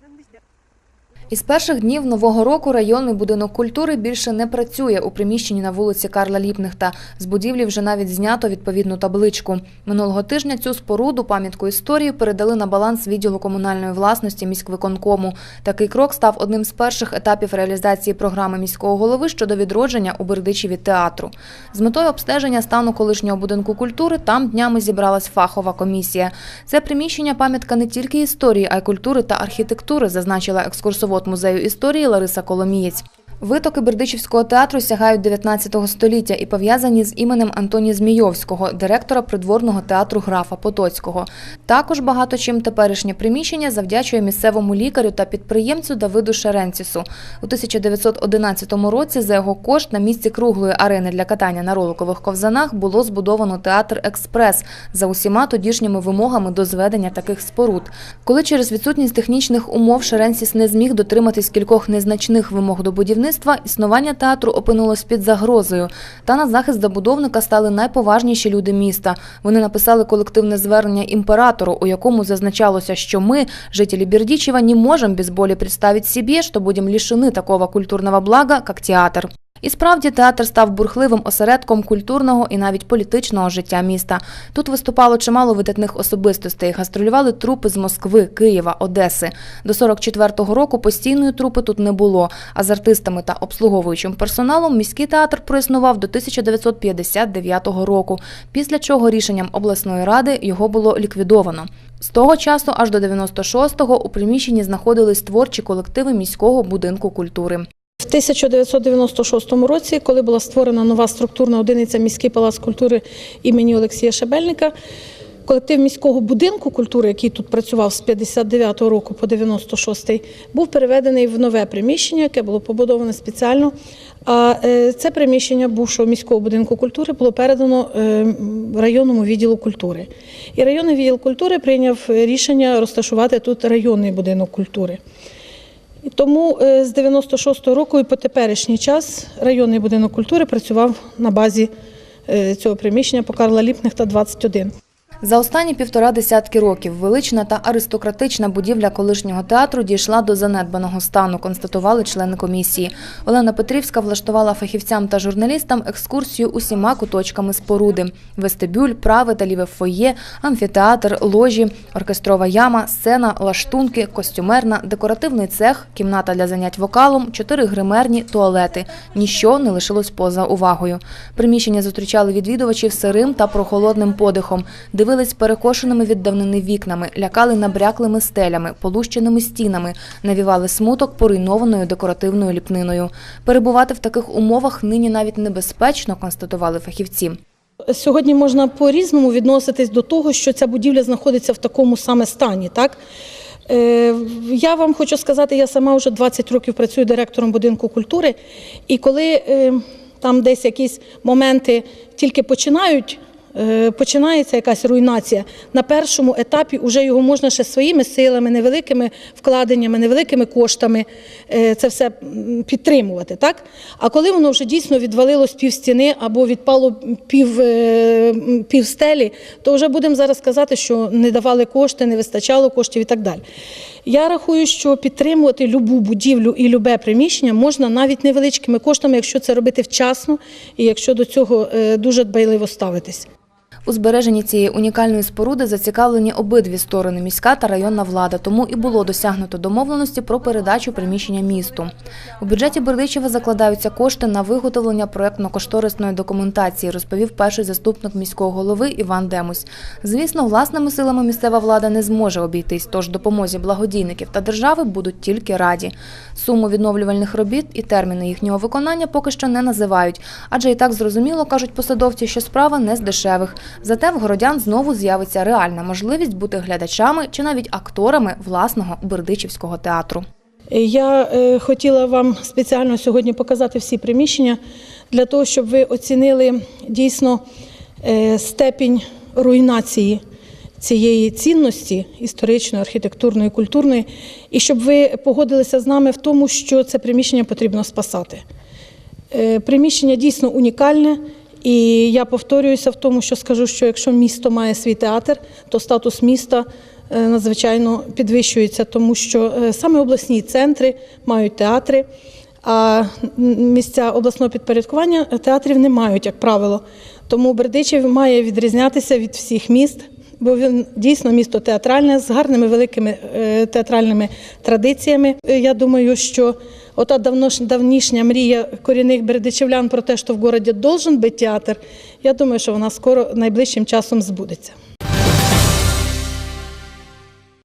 真是的。Із перших днів нового року районний будинок культури більше не працює у приміщенні на вулиці Карла Ліпнихта. З будівлі вже навіть знято відповідну табличку. Минулого тижня цю споруду пам'ятку історії передали на баланс відділу комунальної власності міськвиконкому. Такий крок став одним з перших етапів реалізації програми міського голови щодо відродження у Бердичеві театру. З метою обстеження стану колишнього будинку культури там днями зібралась фахова комісія. Це приміщення пам'ятка не тільки історії, а й культури та архітектури, зазначила екскурсовод музею історії Лариса Коломієць. Витоки Бердичівського театру сягають 19 століття і пов'язані з іменем Антоні Змійовського, директора придворного театру графа Потоцького. Також багато чим теперішнє приміщення завдячує місцевому лікарю та підприємцю Давиду Шеренцісу. У 1911 році за його кошт на місці круглої арени для катання на роликових ковзанах було збудовано театр Експрес за усіма тодішніми вимогами до зведення таких споруд. Коли через відсутність технічних умов Шеренсіс не зміг дотриматись кількох незначних вимог до будівництва, існування театру опинилось під загрозою. Та на захист забудовника стали найповажніші люди міста. Вони написали колективне звернення імператору, у якому зазначалося, що ми, жителі Бердичева, не можемо без болі представити собі, що будемо лишені такого культурного блага, як театр. І справді театр став бурхливим осередком культурного і навіть політичного життя міста. Тут виступало чимало видатних особистостей, гастролювали трупи з Москви, Києва, Одеси. До 44-го року постійної трупи тут не було, а з артистами та обслуговуючим персоналом міський театр проіснував до 1959 року, після чого рішенням обласної ради його було ліквідовано. З того часу аж до 96-го у приміщенні знаходились творчі колективи міського будинку культури. В 1996 році, коли була створена нова структурна одиниця міський палац культури імені Олексія Шебельника, колектив міського будинку культури, який тут працював з 59 року по 96-й, був переведений в нове приміщення, яке було побудоване спеціально. А е, це приміщення бувшого міського будинку культури було передано е, районному відділу культури. І районний відділ культури прийняв рішення розташувати тут районний будинок культури. Тому е, з 96-го року і по теперішній час районний будинок культури працював на базі е, цього приміщення по Карла Ліпних та 21. За останні півтора десятки років велична та аристократична будівля колишнього театру дійшла до занедбаного стану, констатували члени комісії. Олена Петрівська влаштувала фахівцям та журналістам екскурсію усіма куточками споруди: вестибюль, праве та ліве фоє, амфітеатр, ложі, оркестрова яма, сцена, лаштунки, костюмерна, декоративний цех, кімната для занять вокалом, чотири гримерні, туалети. Ніщо не лишилось поза увагою. Приміщення зустрічали відвідувачів сирим та прохолодним подихом. Дивились перекошеними від давнини вікнами, лякали набряклими стелями, полущеними стінами, навівали смуток поруйнованою декоративною ліпниною. Перебувати в таких умовах нині навіть небезпечно, констатували фахівці. Сьогодні можна по-різному відноситись до того, що ця будівля знаходиться в такому саме стані. Так? Е, Я вам хочу сказати, я сама вже 20 років працюю директором будинку культури, і коли е, там десь якісь моменти тільки починають. Е, Починається якась руйнація. На першому етапі вже його можна ще своїми силами, невеликими вкладеннями, невеликими коштами е, це все підтримувати. Так? А коли воно вже дійсно відвалилось пів стіни або відпало пів, е, пів стелі, то вже будемо зараз казати, що не давали кошти, не вистачало коштів і так далі. Я рахую, що підтримувати любу будівлю і любе приміщення можна навіть невеличкими коштами, якщо це робити вчасно і якщо до цього е, дуже дбайливо ставитись. У збереженні цієї унікальної споруди зацікавлені обидві сторони міська та районна влада, тому і було досягнуто домовленості про передачу приміщення місту. У бюджеті Бердичева закладаються кошти на виготовлення проєктно-кошторисної документації, розповів перший заступник міського голови Іван Демусь. Звісно, власними силами місцева влада не зможе обійтись, тож допомозі благодійників та держави будуть тільки раді. Суму відновлювальних робіт і терміни їхнього виконання поки що не називають, адже і так зрозуміло, кажуть посадовці, що справа не з дешевих. Зате в городян знову з'явиться реальна можливість бути глядачами чи навіть акторами власного Бердичівського театру. Я е, хотіла вам спеціально сьогодні показати всі приміщення для того, щоб ви оцінили дійсно е, степінь руйнації цієї цінності історичної, архітектурної, культурної, і щоб ви погодилися з нами в тому, що це приміщення потрібно спасати. Е, Приміщення дійсно унікальне, і я повторююся в тому, що скажу, що якщо місто має свій театр, то статус міста е, надзвичайно підвищується, тому що е, саме обласні центри мають театри, а місця обласного підпорядкування театрів не мають, як правило. Тому Бердичів має відрізнятися від всіх міст, бо він дійсно місто театральне з гарними великими е, театральними традиціями. Е, Я думаю, що ота давно давнішня мрія корінних бердичівлян про те, що в городі должен бути театр. Я думаю, що вона скоро найближчим часом збудеться.